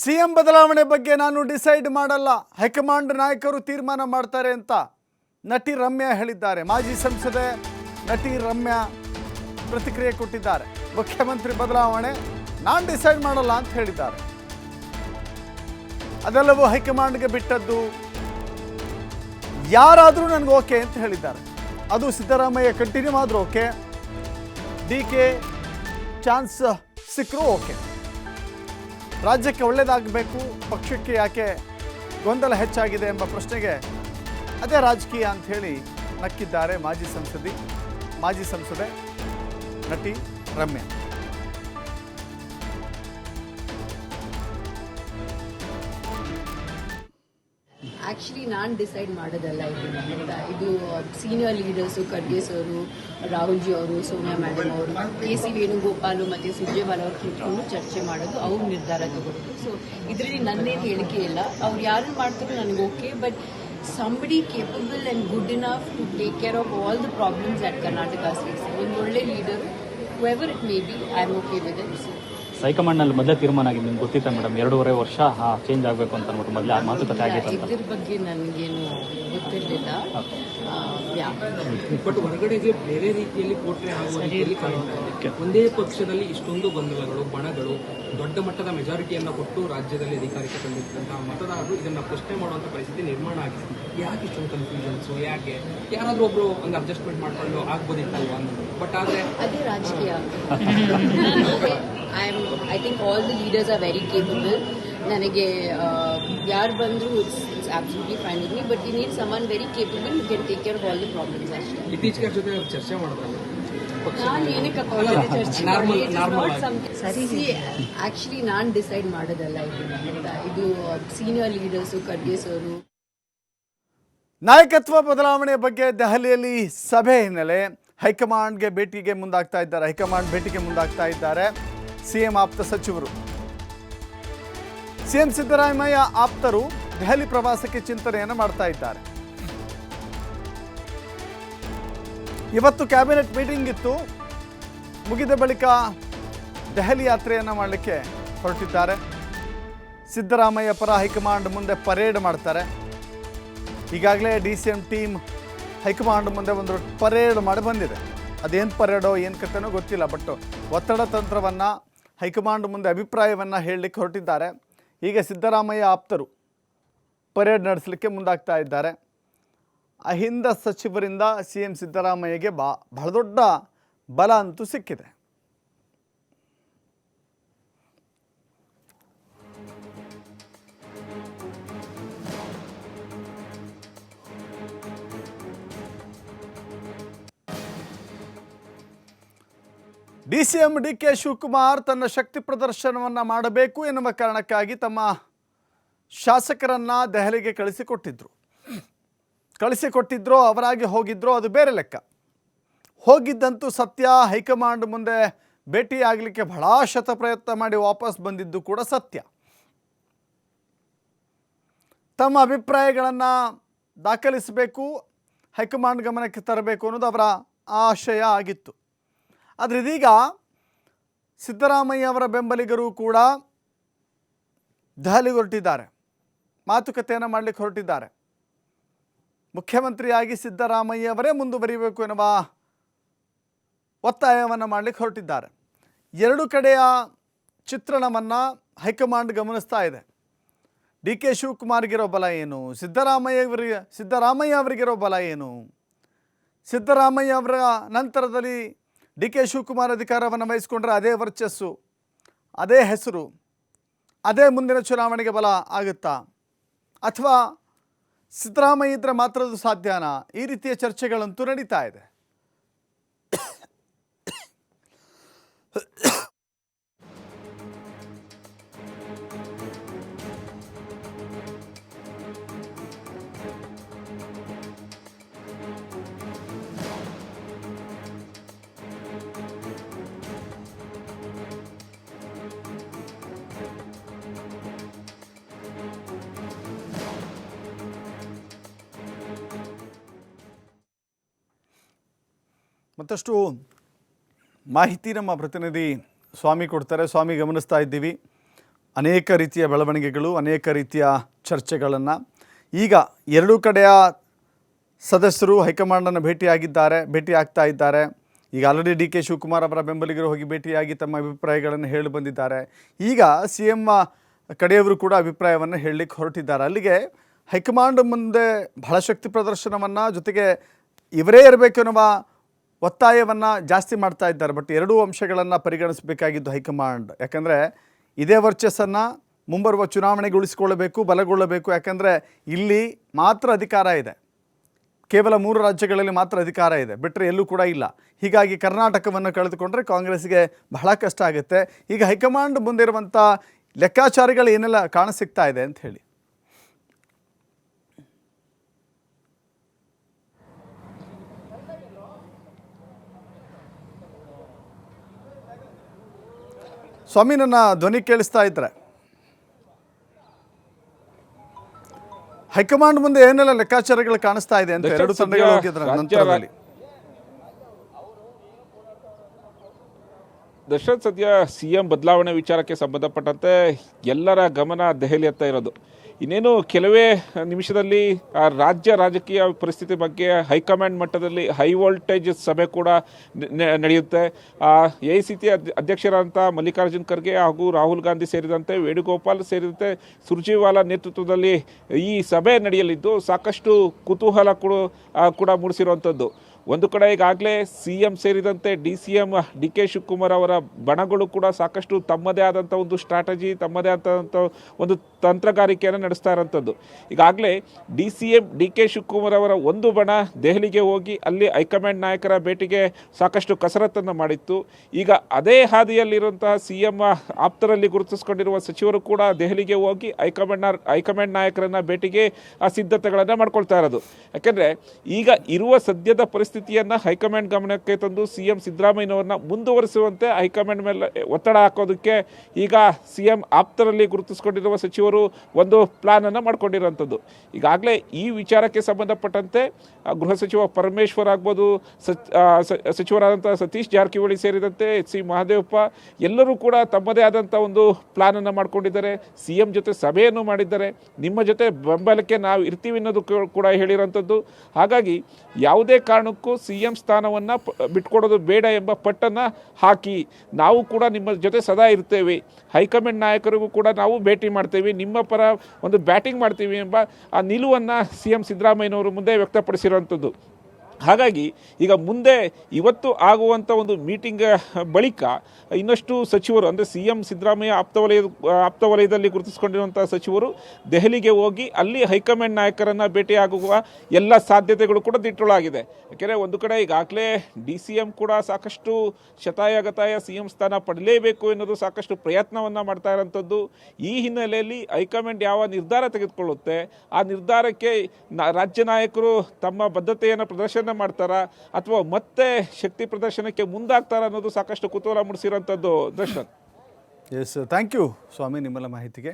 C M ಬದಲಾವಣೆ ಬಗ್ಗೆ ನಾನು ಡಿಸೈಡ್ ಮಾಡಲ್ಲ. ಹೈಕಮಾಂಡ್ ನಾಯಕರು ತೀರ್ಮಾನ ಮಾಡ್ತಾರೆ ಅಂತ ನಟಿ ರಮ್ಯಾ ಹೇಳಿದ್ದಾರೆ. ಮಾಜಿ ಸಂಸದೆ ನಟಿ ರಮ್ಯಾ ಪ್ರತಿಕ್ರಿಯೆ ಕೊಟ್ಟಿದ್ದಾರೆ. ಮುಖ್ಯಮಂತ್ರಿ ಬದಲಾವಣೆ ನಾನು ಡಿಸೈಡ್ ಮಾಡಲ್ಲ ಅಂತ ಹೇಳಿದ್ದಾರೆ. ಅದೆಲ್ಲವೂ ಹೈಕಮಾಂಡ್ಗೆ ಬಿಟ್ಟದ್ದು ಯಾರಾದರೂ ನನಗೆ ಓಕೆ ಅಂತ ಹೇಳಿದ್ದಾರೆ. ಅದು ಸಿದ್ದರಾಮಯ್ಯ ಕಂಟಿನ್ಯೂ ಆದರೂ ಓಕೆ. ಡಿ ಕೆ ಚಾನ್ಸ್ ಸಿಕ್ಕರೂ ಓಕೆ. ರಾಜ್ಯಕ್ಕೆ ಒಳ್ಳೆಯದಾಗಬೇಕು ಪಕ್ಷಕ್ಕೆ ಯಾಕೆ ಗೊಂದಲ ಹೆಚ್ಚಾಗಿದೆ ಎಂಬ ಪ್ರಶ್ನೆಗೆ ಅದೇ ರಾಜಕೀಯ ಅಂತ ಹೇಳಿ ನಕ್ಕಿದ್ದಾರೆ ಮಾಜಿ ಸಂಸದಿ, ಮಾಜಿ ಸಂಸದೆ ನಟಿ ರಮ್ಯಾ. ಆ್ಯಕ್ಚುಲಿ ನಾನು ಡಿಸೈಡ್ ಮಾಡೋದಲ್ಲ ಇದು. ಇದು senior leaders Kharge sir Rahul ji ಅವರು, ಸೋನಿಯಾ ಮ್ಯಾಡಮ್ ಅವರು, ಕೆ ಸಿ ವೇಣುಗೋಪಾಲು ಮತ್ತು ಸುರ್ಜೇವಾಲ್ ಅವರು ಕೂತ್ಕೊಂಡು ಚರ್ಚೆ ಮಾಡೋದು, ಅವ್ರ ನಿರ್ಧಾರ ತಗೊಳ್ಳೋದು. ಸೊ ಇದರಲ್ಲಿ ನನ್ನೇನು ಹೇಳಿಕೆ ಇಲ್ಲ. ಅವ್ರು ಯಾರು ಮಾಡ್ತಾರೋ ನನಗೆ okay but somebody capable and good enough to take care of all the problems at Karnataka states ಒಂದು ಒಳ್ಳೆ leader whatever it may be I am okay with it ಹೈಕಮಾಂಡ್ನಲ್ಲಿ ಮೊದಲೇ ತೀರ್ಮಾನ ಆಗಿದೆ ನಿಮ್ಗೆ ಗೊತ್ತಿತ್ತ ಮೇಡಮ್? ಎರಡೂವರೆ ವರ್ಷ ಚೇಂಜ್ ಆಗಬೇಕು ಅಂತ ಅಂದ್ಬಿಟ್ಟು ಮೊದಲೇ ಆ ಮಾತುಕತೆ ಆಗಿತ್ತು ಅಂತ ಇದ್ರ ಬಗ್ಗೆ ನನಗೇನು ಗೊತ್ತಿರಲಿಲ್ಲ. ಬಟ್ ಹೊರಗಡೆಗೆ ಬೇರೆ ರೀತಿಯಲ್ಲಿ ಆಗುವ ಇದೆ. ಒಂದೇ ಪಕ್ಷದಲ್ಲಿ ಇಷ್ಟೊಂದು ಗೊಂದಲಗಳು ಬಣಗಳು ದೊಡ್ಡ ಮಟ್ಟದ ಮೆಜಾರಿಟಿಯನ್ನು ಕೊಟ್ಟು ರಾಜ್ಯದಲ್ಲಿ ಅಧಿಕಾರಕ್ಕೆ ತಂದಿರ್ತಕ್ಕಂತಹ ಮತದಾರರು ಇದನ್ನ ಪ್ರಶ್ನೆ ಮಾಡುವಂತ ಪರಿಸ್ಥಿತಿ ನಿರ್ಮಾಣ ಆಗಿದೆ. ಯಾಕೆ ಇಷ್ಟೊಂದು ಕನ್ಫ್ಯೂಷನ್ಸ್ ಯಾಕೆ? ಯಾರಾದರೂ ಒಬ್ರು ಒಂದು ಅಡ್ಜಸ್ಟ್ಮೆಂಟ್ ಮಾಡ್ಕೊಂಡು ಆಗ್ಬೋದಿತ್ತು ಅನ್ನೋದು ಬಟ್ ಆದರೆ ಅದೇ ರಾಜಕೀಯ. I am I think all the leaders are very capable ನನಗೆ ಯಾರು ಬಂದರೂ it's it's absolutely fine with me but you need someone very capable you can take care of all the problems ಅಷ್ಟೇ. ಇತ್ತೀಚೆಗೆ ಅವ್ರ ಜೊತೆ ಚರ್ಚೆ ಮಾಡಿದ್ರಲ್ಲ ನಾನು ಏನಕ್ಕೆ ಚರ್ಚೆ ಸರಿ ಆ್ಯಕ್ಚುಲಿ ನಾನು ಡಿಸೈಡ್ ಮಾಡೋದಲ್ಲ ಇದು ಸೀನಿಯರ್ ಲೀಡರ್ಸು ಖರ್ಗೆ ಸರು ನಾಯಕತ್ವ ಬದಲಾವಣೆ ಬಗ್ಗೆ ದೆಹಲಿಯಲ್ಲಿ ಸಭೆ ಹಿನ್ನೆಲೆ ಹೈಕಮಾಂಡ್ಗೆ ಭೇಟಿಗೆ ಮುಂದಾಗ್ತಾ ಇದ್ದಾರೆ. ಹೈಕಮಾಂಡ್ ಭೇಟಿಗೆ ಮುಂದಾಗ್ತಾ ಇದ್ದಾರೆ. ಸಿಎಂ ಆಪ್ತ ಸಚಿವರು. ಸಿಎಂ ಸಿದ್ದರಾಮಯ್ಯ ಆಪ್ತರು ದೆಹಲಿ ಪ್ರವಾಸಕ್ಕೆ ಚಿಂತನೆಯನ್ನು ಮಾಡ್ತಾ ಇದ್ದಾರೆ. ಇವತ್ತು ಕ್ಯಾಬಿನೆಟ್ ಮೀಟಿಂಗ್ ಇತ್ತು. ಮುಗಿದ ಬಳಿಕ ದೆಹಲಿ ಯಾತ್ರೆಯನ್ನು ಮಾಡಲಿಕ್ಕೆ ಹೊರಟಿದ್ದಾರೆ. ಸಿದ್ದರಾಮಯ್ಯ ಪರ ಹೈಕಮಾಂಡ್ ಮುಂದೆ ಪರೇಡ್ ಮಾಡ್ತಾರೆ. ಈಗಾಗಲೇ D C M team high command ಮುಂದೆ ಒಂದು ಪರೇಡ್ ಮಾಡಿ ಬಂದಿದೆ. ಅದೇನು ಪರೇಡೋ ಏನು ಕಥೆನೋ ಗೊತ್ತಿಲ್ಲ, ಬಟ್ ಒತ್ತಡ ತಂತ್ರವನ್ನು ಹೈಕಮಾಂಡ್ ಮುಂದೆ ಅಭಿಪ್ರಾಯವನ್ನು ಹೇಳಲಿಕ್ಕೆ ಹೊರಟಿದ್ದಾರೆ. ಈಗ ಸಿದ್ದರಾಮಯ್ಯ ಆಪ್ತರು ಪರೇಡ್ ನಡೆಸಲಿಕ್ಕೆ ಮುಂದಾಗ್ತಾ ಇದ್ದಾರೆ. ಅಹಿಂದ ಸಚಿವರಿಂದ ಸಿ ಎಂ ಸಿದ್ದರಾಮಯ್ಯಗೆ ಬಾ, ಬಹಳ ದೊಡ್ಡ ಬಲ ಅಂತೂ ಸಿಕ್ಕಿದೆ. D C M D K Shivakumar ತನ್ನ ಶಕ್ತಿ ಪ್ರದರ್ಶನವನ್ನು ಮಾಡಬೇಕು ಎನ್ನುವ ಕಾರಣಕ್ಕಾಗಿ ತಮ್ಮ ಶಾಸಕರನ್ನು ದೆಹಲಿಗೆ ಕಳಿಸಿಕೊಟ್ಟಿದ್ರು. ಕಳಿಸಿಕೊಟ್ಟಿದ್ರೋ, ಅವರಾಗಿ ಹೋಗಿದ್ರೋ ಅದು ಬೇರೆ ಲೆಕ್ಕ. ಹೋಗಿದ್ದಂತೂ ಸತ್ಯ, ಹೈಕಮಾಂಡ್ ಮುಂದೆ ಭೇಟಿ ಆಗಲಿಕ್ಕೆ ಬಹಳ ಶತ ಪ್ರಯತ್ನ ಮಾಡಿ ವಾಪಸ್ ಬಂದಿದ್ದು ಕೂಡ ಸತ್ಯ. ತಮ್ಮ ಅಭಿಪ್ರಾಯಗಳನ್ನು ದಾಖಲಿಸಬೇಕು, ಹೈಕಮಾಂಡ್ ಗಮನಕ್ಕೆ ತರಬೇಕು ಅನ್ನೋದು ಅವರ ಆಶಯ ಆಗಿತ್ತು. ಆದರೆ ಇದೀಗ ಸಿದ್ದರಾಮಯ್ಯ ಅವರ ಬೆಂಬಲಿಗರು ಕೂಡ ದೆಹಲಿಗೆ ಹೊರಟಿದ್ದಾರೆ. ಮಾತುಕತೆಯನ್ನು ಮಾಡಲಿಕ್ಕೆ ಹೊರಟಿದ್ದಾರೆ. ಮುಖ್ಯಮಂತ್ರಿಯಾಗಿ ಸಿದ್ದರಾಮಯ್ಯ ಅವರೇ ಮುಂದುವರಿಬೇಕು ಎನ್ನುವ ಒತ್ತಾಯವನ್ನು ಮಾಡಲಿಕ್ಕೆ ಹೊರಟಿದ್ದಾರೆ. ಎರಡು ಕಡೆಯ ಚಿತ್ರಣವನ್ನು ಹೈಕಮಾಂಡ್ ಗಮನಿಸ್ತಾ ಇದೆ. ಡಿ ಕೆ ಶಿವಕುಮಾರ್ಗಿರೋ ಬಲ ಏನು? ಸಿದ್ದರಾಮಯ್ಯ ಅವರಿಗೆ ಸಿದ್ದರಾಮಯ್ಯ ಅವರಿಗಿರೋ ಬಲ ಏನು? ಸಿದ್ದರಾಮಯ್ಯ ಅವರ ನಂತರದಲ್ಲಿ ಡಿ ಕೆ ಶಿವಕುಮಾರ್ ಅಧಿಕಾರವನ್ನು ವಹಿಸಿಕೊಂಡ್ರೆ ಅದೇ ವರ್ಚಸ್ಸು, ಅದೇ ಹೆಸರು, ಅದೇ ಮುಂದಿನ ಚುನಾವಣೆಗೆ ಬಲ ಆಗುತ್ತಾ? ಅಥವಾ ಸಿದ್ದರಾಮಯ್ಯ ಇದ್ರೆ ಮಾತ್ರ ಅದು ಸಾಧ್ಯನಾ? ಈ ರೀತಿಯ ಚರ್ಚೆಗಳಂತೂ ನಡೀತಾ ಇದೆ. ಮತ್ತಷ್ಟು ಮಾಹಿತಿ ನಮ್ಮ ಪ್ರತಿನಿಧಿ ಸ್ವಾಮಿ ಕೊಡ್ತಾರೆ. ಸ್ವಾಮಿ ಗಮನಿಸ್ತಾ ಇದ್ದೀವಿ. ಅನೇಕ ರೀತಿಯ ಬೆಳವಣಿಗೆಗಳು, ಅನೇಕ ರೀತಿಯ ಚರ್ಚೆಗಳನ್ನು. ಈಗ ಎರಡೂ ಕಡೆಯ ಸದಸ್ಯರು ಹೈಕಮಾಂಡನ್ನು ಭೇಟಿಯಾಗಿದ್ದಾರೆ ಭೇಟಿ ಆಗ್ತಾ ಇದ್ದಾರೆ. ಈಗ ಆಲ್ರೆಡಿ ಡಿ ಕೆ ಶಿವಕುಮಾರ್ ಅವರ ಬೆಂಬಲಿಗರು ಹೋಗಿ ಭೇಟಿಯಾಗಿ ತಮ್ಮ ಅಭಿಪ್ರಾಯಗಳನ್ನು ಹೇಳಿ ಬಂದಿದ್ದಾರೆ. ಈಗ ಸಿ ಎಂ ಕಡೆಯವರು ಕೂಡ ಅಭಿಪ್ರಾಯವನ್ನು ಹೇಳಲಿಕ್ಕೆ ಹೊರಟಿದ್ದಾರೆ. ಅಲ್ಲಿಗೆ ಹೈಕಮಾಂಡ್ ಮುಂದೆ ಬಹಳ ಶಕ್ತಿ ಪ್ರದರ್ಶನವನ್ನು ಜೊತೆಗೆ ಇವರೇ ಇರಬೇಕು ಎನ್ನುವ ಒತ್ತಾಯವನ್ನು ಜಾಸ್ತಿ ಮಾಡ್ತಾ ಇದ್ದಾರೆ, ಬಟ್ ಎರಡೂ ಅಂಶಗಳನ್ನು ಪರಿಗಣಿಸಬೇಕಾಗಿದ್ದು ಹೈಕಮಾಂಡ್. ಯಾಕಂದರೆ ಇದೇ ವರ್ಚಸ್ಸನ್ನು ಮುಂಬರುವ ಚುನಾವಣೆಗೆ ಉಳಿಸಿಕೊಳ್ಳಬೇಕು, ಬಲಗೊಳ್ಳಬೇಕು. ಯಾಕಂದರೆ ಇಲ್ಲಿ ಮಾತ್ರ ಅಧಿಕಾರ ಇದೆ. ಕೇವಲ ಮೂರು ರಾಜ್ಯಗಳಲ್ಲಿ ಮಾತ್ರ ಅಧಿಕಾರ ಇದೆ. ಬಿಟ್ಟರೆ ಎಲ್ಲೂ ಕೂಡ ಇಲ್ಲ. ಹೀಗಾಗಿ ಕರ್ನಾಟಕವನ್ನು ಕಳೆದುಕೊಂಡ್ರೆ ಕಾಂಗ್ರೆಸ್ಗೆ ಬಹಳ ಕಷ್ಟ ಆಗುತ್ತೆ. ಈಗ ಹೈಕಮಾಂಡ್ ಮುಂದಿರುವಂಥ ಲೆಕ್ಕಾಚಾರಗಳು ಏನೆಲ್ಲ ಕಾಣಸಿಗ್ತಾ ಇದೆ ಅಂತ ಹೇಳಿ. ಸ್ವಾಮಿ ನನ್ನ ಧ್ವನಿ ಕೇಳಿಸ್ತಾ ಇದ್ರೆ. ಹೈಕಮಾಂಡ್ ಮುಂದೆ ಏನೆಲ್ಲ ಲೆಕ್ಕಾಚಾರಗಳು ಕಾಣಿಸ್ತಾ ಇದೆ ಅಂತ ಎರಡು ತಂಡಗಳು ಹೋಗಿದ್ರೆ ನಂತರದಲ್ಲಿ ದರ್ಶನ್ ಸದ್ಯ ಸಿ ಎಂ ಬದಲಾವಣೆ ವಿಚಾರಕ್ಕೆ ಸಂಬಂಧಪಟ್ಟಂತೆ ಎಲ್ಲರ ಗಮನ ದೆಹಲಿಯತ್ತ ಇರೋದು. ಇನ್ನೇನು ಕೆಲವೇ ನಿಮಿಷದಲ್ಲಿ ಆ ರಾಜ್ಯ ರಾಜಕೀಯ ಪರಿಸ್ಥಿತಿ ಬಗ್ಗೆ ಹೈಕಮಾಂಡ್ ಮಟ್ಟದಲ್ಲಿ ಹೈ ವೋಲ್ಟೇಜ್ ಸಭೆ ಕೂಡ ನಡೆಯುತ್ತೆ. ಆ ಎ ಸಿ ಟಿ ಅಧ್ಯಕ್ಷರಾದಂಥ ಮಲ್ಲಿಕಾರ್ಜುನ್ ಖರ್ಗೆ ಹಾಗೂ ರಾಹುಲ್ ಗಾಂಧಿ ಸೇರಿದಂತೆ ವೇಣುಗೋಪಾಲ್ ಸೇರಿದಂತೆ ಸುರ್ಜೇವಾಲಾ ನೇತೃತ್ವದಲ್ಲಿ ಈ ಸಭೆ ನಡೆಯಲಿದ್ದು ಸಾಕಷ್ಟು ಕುತೂಹಲ ಕೂಡ ಕೂಡ ಮೂಡಿಸಿರುವಂಥದ್ದು. ಒಂದು ಕಡೆ ಈಗಾಗಲೇ ಸಿ ಎಂ ಸೇರಿದಂತೆ D C M D K Shivakumar ಅವರ ಬಣಗಳು ಕೂಡ ಸಾಕಷ್ಟು ತಮ್ಮದೇ ಆದಂಥ ಒಂದು ಸ್ಟ್ರಾಟಜಿ ತಮ್ಮದೇ ಆದಂಥ ಒಂದು ತಂತ್ರಗಾರಿಕೆಯನ್ನು ನಡೆಸ್ತಾ ಇರೋಂಥದ್ದು. ಈಗಾಗಲೇ D C M D K Shivakumar ಅವರ ಒಂದು ಬಣ ದೆಹಲಿಗೆ ಹೋಗಿ ಅಲ್ಲಿ ಹೈಕಮಾಂಡ್ ನಾಯಕರ ಭೇಟಿಗೆ ಸಾಕಷ್ಟು ಕಸರತ್ತನ್ನು ಮಾಡಿತ್ತು. ಈಗ ಅದೇ ಹಾದಿಯಲ್ಲಿರುವಂತಹ ಸಿ ಎಂ ಆಪ್ತರಲ್ಲಿ ಗುರುತಿಸಿಕೊಂಡಿರುವ ಸಚಿವರು ಕೂಡ ದೆಹಲಿಗೆ ಹೋಗಿ ಹೈಕಮಾಂಡ್ ಹೈಕಮಾಂಡ್ ನಾಯಕರನ್ನ ಭೇಟಿಗೆ ಆ ಸಿದ್ಧತೆಗಳನ್ನು ಮಾಡ್ಕೊಳ್ತಾ ಇರೋದು. ಯಾಕೆಂದರೆ ಈಗ ಇರುವ ಸದ್ಯದ ಪರಿಸ್ಥಿತಿಯನ್ನು ಹೈಕಮಾಂಡ್ ಗಮನಕ್ಕೆ ತಂದು ಸಿ ಎಂ ಸಿದ್ದರಾಮಯ್ಯನವ್ರನ್ನ ಮುಂದುವರಿಸುವಂತೆ ಹೈಕಮಾಂಡ್ ಮೇಲೆ ಒತ್ತಡ ಹಾಕೋದಕ್ಕೆ ಈಗ ಸಿ ಎಂ ಆಪ್ತರಲ್ಲಿ ಗುರುತಿಸಿಕೊಂಡಿರುವ ಸಚಿವರು ಒಂದು ಪ್ಲಾನನ್ನು ಮಾಡ್ಕೊಂಡಿರುವಂಥದ್ದು ಈಗಾಗಲೇ ಈ ವಿಚಾರಕ್ಕೆ ಸಂಬಂಧಪಟ್ಟಂತೆ ಗೃಹ ಸಚಿವ ಪರಮೇಶ್ವರ್ ಆಗ್ಬೋದು ಸಚಿವರಾದಂಥ ಸತೀಶ್ ಜಾರಕಿಹೊಳಿ ಸೇರಿದಂತೆ ಎಚ್ ಸಿ ಮಹದೇವಪ್ಪ, ಎಲ್ಲರೂ ಕೂಡ ತಮ್ಮದೇ ಆದಂಥ ಒಂದು ಪ್ಲಾನನ್ನು ಮಾಡ್ಕೊಂಡಿದ್ದಾರೆ. ಸಿ ಎಂ ಜೊತೆ ಸಭೆಯನ್ನು ಮಾಡಿದ್ದಾರೆ. ನಿಮ್ಮ ಜೊತೆ ಬೆಂಬಲಕ್ಕೆ ನಾವು ಇರ್ತೀವಿ ಅನ್ನೋದು ಕೂಡ ಹೇಳಿರೋಂಥದ್ದು. ಹಾಗಾಗಿ ಯಾವುದೇ ಕಾರಣಕ್ಕೂ ಸಿ ಎಂ ಸ್ಥಾನವನ್ನು ಬಿಟ್ಕೊಡೋದು ಬೇಡ ಎಂಬ ಪಟ್ಟನ್ನು ಹಾಕಿ. ನಾವು ಕೂಡ ನಿಮ್ಮ ಜೊತೆ ಸದಾ ಇರ್ತೇವೆ. ಹೈಕಮಾಂಡ್ ನಾಯಕರಿಗೂ ಕೂಡ ನಾವು ಭೇಟಿ ಮಾಡ್ತೇವೆ. ನಿಮ್ಮ ಪರ ಒಂದು ಬ್ಯಾಟಿಂಗ್ ಮಾಡ್ತೀವಿ ಎಂಬ ಆ ನಿಲುವನ್ನು ಸಿ ಎಂ ಸಿದ್ದರಾಮಯ್ಯನವರು ಮುಂದೆ ವ್ಯಕ್ತಪಡಿಸಿರುವಂಥದ್ದು. ಹಾಗಾಗಿ ಈಗ ಮುಂದೆ ಇವತ್ತು ಆಗುವಂಥ ಒಂದು ಮೀಟಿಂಗ್ ಬಳಿಕ ಇನ್ನಷ್ಟು ಸಚಿವರು, ಅಂದರೆ ಸಿ ಎಂ ಸಿದ್ದರಾಮಯ್ಯ ಆಪ್ತವಲಯದ ಆಪ್ತವಲಯದಲ್ಲಿ ಗುರುತಿಸಿಕೊಂಡಿರುವಂಥ ಸಚಿವರು ದೆಹಲಿಗೆ ಹೋಗಿ ಅಲ್ಲಿ ಹೈಕಮಾಂಡ್ ನಾಯಕರನ್ನು ಭೇಟಿಯಾಗುವ ಎಲ್ಲ ಸಾಧ್ಯತೆಗಳು ಕೂಡ ದಿಟ್ಟೊಳಾಗಿದೆ. ಯಾಕೆಂದರೆ ಒಂದು ಕಡೆ ಈಗಾಗಲೇ ಡಿ ಸಿ ಎಂ ಕೂಡ ಸಾಕಷ್ಟು ಶತಾಯಗತಾಯ ಸಿ ಎಂ ಸ್ಥಾನ ಪಡಲೇಬೇಕು ಎನ್ನುವುದು ಸಾಕಷ್ಟು ಪ್ರಯತ್ನವನ್ನು ಮಾಡ್ತಾ ಇರೋಂಥದ್ದು. ಈ ಹಿನ್ನೆಲೆಯಲ್ಲಿ ಹೈಕಮಾಂಡ್ ಯಾವ ನಿರ್ಧಾರ ತೆಗೆದುಕೊಳ್ಳುತ್ತೆ? ಆ ನಿರ್ಧಾರಕ್ಕೆ ರಾಜ್ಯ ನಾಯಕರು ತಮ್ಮ ಬದ್ಧತೆಯನ್ನು ಪ್ರದರ್ಶನ ಮಾಡ್ತಾರಾ ಅಥವಾ ಮತ್ತೆ ಶಕ್ತಿ ಪ್ರದರ್ಶನಕ್ಕೆ ಮುಂದಾಗ್ತಾರಾ ಅನ್ನೋದು ಸಾಕಷ್ಟು ಕುತೂಹಲ ಮೂಡಿಸಿರೋಂಥದ್ದು ದರ್ಶನ್. ಎಸ್ ಥ್ಯಾಂಕ್ ಯು ಸ್ವಾಮಿ, ನಿಮ್ಮೆಲ್ಲ ಮಾಹಿತಿಗೆ.